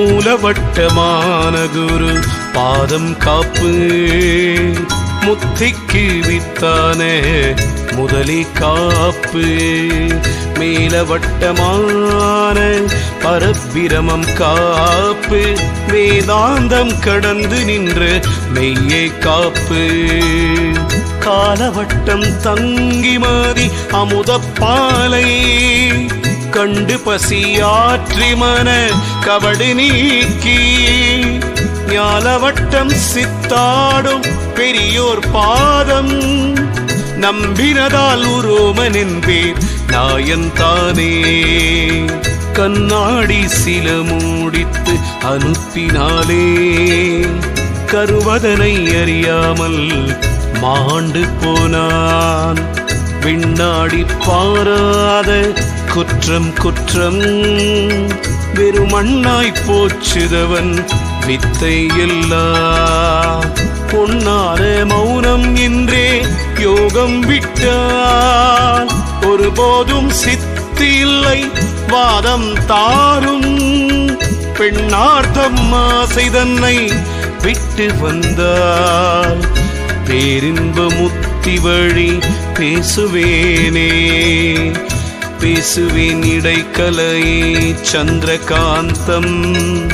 மூலவட்டமான குரு பாதம் காப்பு. முத்திக்கு வித்தானே முதலி காப்பு. மேலவட்டமான பரபிரமம் காப்பு. வேதாந்தம் கடந்து நின்று மெய்யே காப்பு. காலவட்டம் தங்கி மாறி அமுதப்பாலை கண்டு பசியாற்றி மன கபடு நீக்கி ஞாலவட்டம் சித்தாடும் பெரியோர் பாதம். நம்பினதால் உரோமனின் பேர் நாயன்தானே கண்ணாடி சில மூடித்து அனுப்பினாலே கருவதனை அறியாமல் மாண்டு போனான். விண்ணாடி பாராத குற்றம் குற்றம். வெறுமண்ணாய் போச்சுதவன் வித்தை எல்லாம் பொன்னான மௌனம் என்றே யோகம் விட்டான் ஒருபோதும் சித்தில்லை வாதம் தாரும். பெண்ணார்த்தம் ஆசை தன்னை விட்டு வந்தால் பேரின்ப முத்தி வழி பேசுவேனே. பேசுவேன் இடைக்கலை சந்திரகாந்தம்.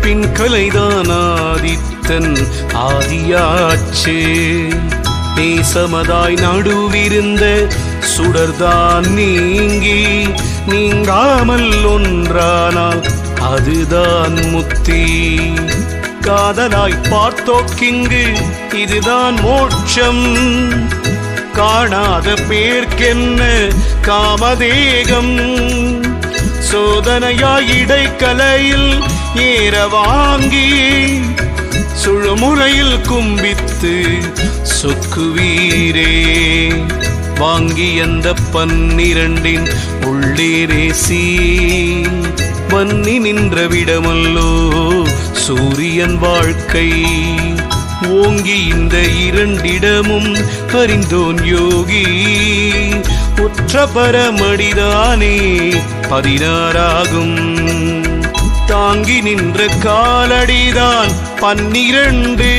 பின் கலைதான் ஆதித்தன் ஆதியாச்சு. நேசமதாய் நடுவிருந்த சுடர்தான் நீங்கி நீங்காமல் ஒன்றானால் அதுதான் முத்தி. காதலாய் பார்த்தோக்கிங்கு இதுதான் மோட்சம். காணாத பேர்க்கென்ன காமதேகம். சோதனையாய் இடைக்கலையில் ஏற வாங்கி சுழுமுறையில் கும்பித்து சொக்குவீரே. வாங்கி அந்த பன்னிரண்டின் உள்ளேரேசி வன்னி நின்ற விடமல்லோ சூரியன் வாழ்க்கை. ஓங்கி இந்த இரண்டிடமும் பரிந்தோன் யோகி. உற்ற பரமடிதானே பதினாறாகும். தாங்கி நின்ற காலடிதான் பன்னிரண்டு.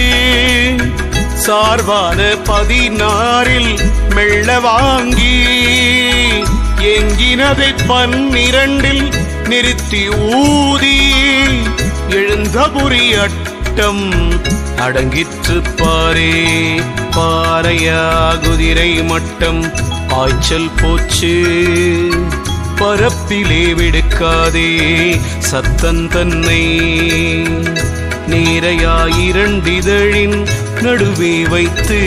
சார்பான பதினாறில் மெல்ல வாங்கி எங்கினதை பன்னிரண்டில் நிறுத்தி ஊதி. எழுந்தபுரி அட்டம் அடங்கிற்று பாரே. பாறையா குதிரை மட்டம் ஆய்ச்சல் போச்சு. பரப்பிலே விடுக்காதே சத்தன் தன்னை. நேரையாயிரண்டிதழின் நடுவே வைத்து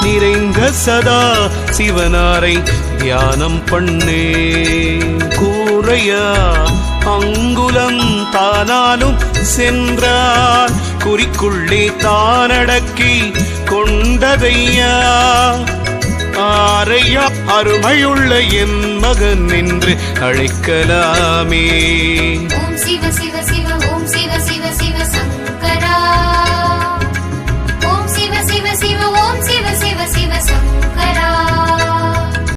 நிறைந்த சதா சிவனாரை தியானம் பண்ணே. கூறையா அங்குலம் தானாலும் சென்றான். குறிக்குள்ளே தானடக்கி கொண்டதையா? ஆரையா அருமையுள்ள என் மகன் என்று அழைக்கலாமே. ஓம்